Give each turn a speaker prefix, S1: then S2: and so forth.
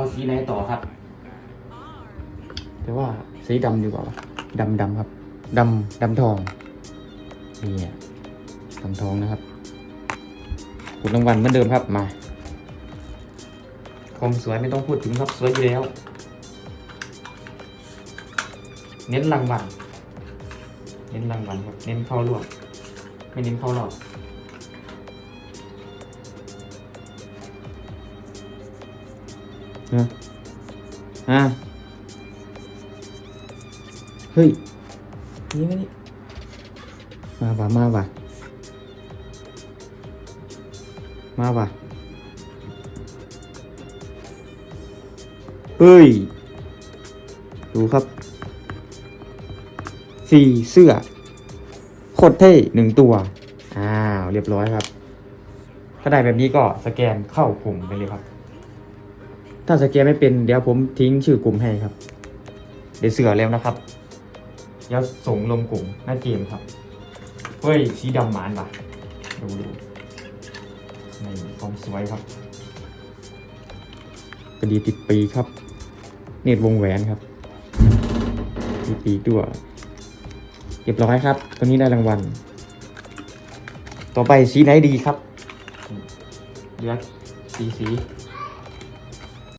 S1: เอาสีไหนต่อครับ
S2: แต่ว่าสีดำดีกว่าวะดำดำครับดำดำทองนี่อะดำทองนะครับขุดรางวัลเหมือนเดิมครับมาความสวยไม่ต้องพูดถึงครับสวยอยู่แล้ว เน้นรางวัลเน้นรางวัลครับ เน้นเข้ารวบไม่เน้นเข้ารอบ นะอะเฮ้ย นี่ไม่นี่มาว่ะมาว่ะมาว่ะเฮ้ย ดูครับ สี่เสื้อโคตรเท่หนึ่งตัว อ้าว เรียบร้อยครับ ถ้าได้แบบนี้ก็สแกนเข้ากลุ่มไปเลยครับ ถ้าสแกนไม่เป็นเดี๋ยวผมทิ้งชื่อกลุ่มให้ครับ เดี๋ยวเสือแล้วนะครับ เดี๋ยวส่งลงกลุ่มหน้าเกมครับเฮ้ยสีดำหมานว่ะดูดูในความสวยครับกระดีติดปีครับ เนตรวงแหวนครับติดปีด้วยเรียบร้อยครับ ตัวนี้ได้รางวัล ต่อไปสีไหนดีครับเลือสีสี